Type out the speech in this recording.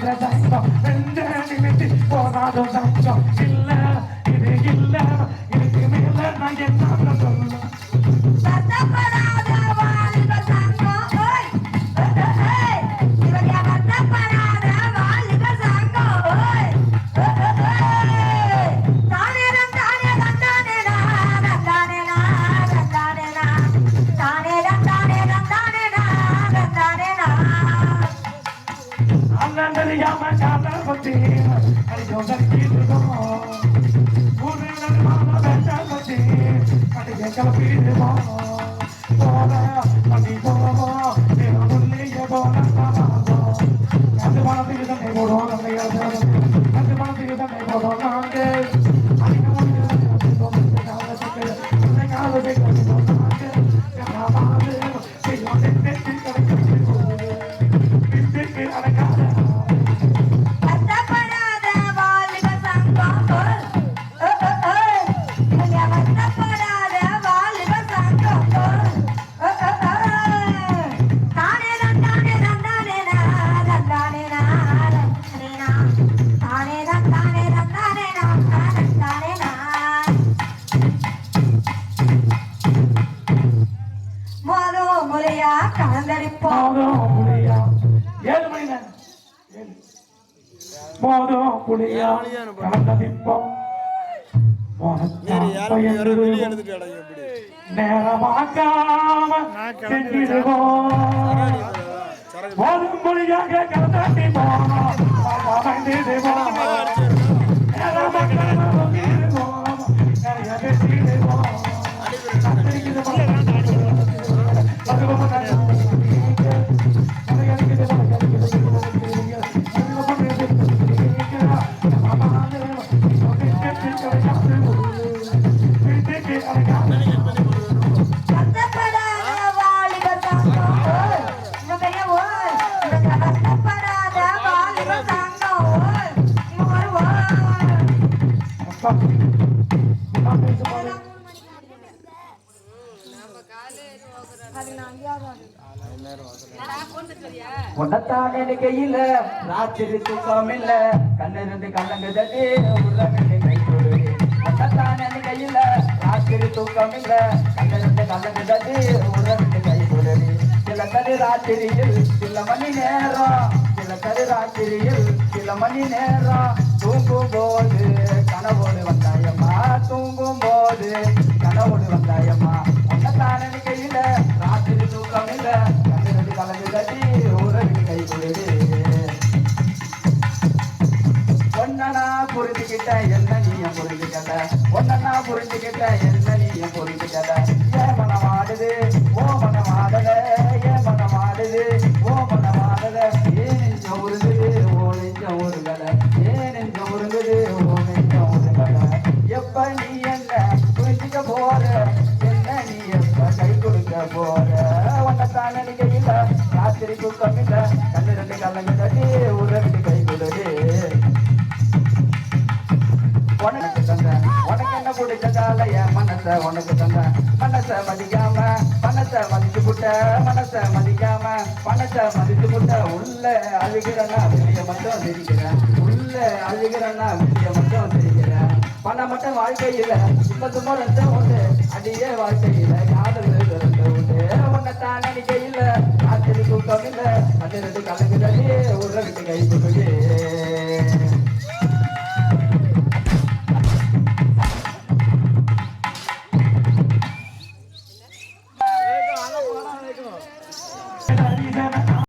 gracias. போல மொத முறையா கலந்தடிப்போம். ஏழு மணி நேரம். மோதும் புளியா நேரமாக்காம செஞ்சிடுவோம் மோதும் புளியாக கலந்த ஓய். உன்னத்தான் ராத்திரி தூக்கம் இல்ல கண்ணிருந்து கலங்குதடி உலகத்தை கை கொடுடி உன்னத்தான் நினைக்கையில ராத்திரி தூக்கம் இல்ல கண்ணிருந்து கலங்குதடி உலகத்தை கை கொடுடி சில கரு ராத்திரியில் சில மணி நேரம் ராத்திரியில் சில மணி நேரம் தூங்கும் போது கனவோடு வந்தாயம்மா தூங்கும் போது கனவோடு வந்தாயம்மா. உன்னத்தான் நினைக்கையில் ராத்திரி தூக்கம் இல்லை இல்ல கலந்து கட்டி உலகத்தை கை கொடுது ஒன்னா புரிஞ்சுக்கிட்ட என்ன நீ புரிஞ்சுக்கல ஒன்னா புரிஞ்சுக்கிட்ட என்ன நீ புரிஞ்சுக்கல ஏன் மனம் ஆடுது ஓ நீ என்ன புரிஞ்சுக்க போற என்ன நீ எப்ப கை கொடுக்க போற? உன்னத்தான் நினைக்கையில ராத்திரி தூக்கம் இல்ல கண்ணு ரெண்டு கலங்க தட்டி உறவிட்டு கை கொடுது உனக்கு தந்த உனக்கு என்ன பிடிச்சதால என் மனசை உனக்கு தந்த. மனசை மதிக்காம பணத்தை மதிச்சு புட்ட மனசை மதிக்காம பணத்தை மதிச்சு புட்ட. உள்ள அழுகிறனா வெளிய மட்டும் தெரிகிறேன். உள்ள அழுகிறனா வெளிய மட்டும் தெரிகிறேன். பணம் மட்டும் வாழ்க்கையில இப்ப சும்மா ரெண்டு உண்டு. அடியே வாழ்க்கை இல்லை காதல் ரெண்டு உண்டு. உன்னைத்தான் நினைக்கையில ராத்திரி தூக்கம் இல்லை அது ரெண்டு கலங்குதே உள்ள விட்டு கை கொடுக்குது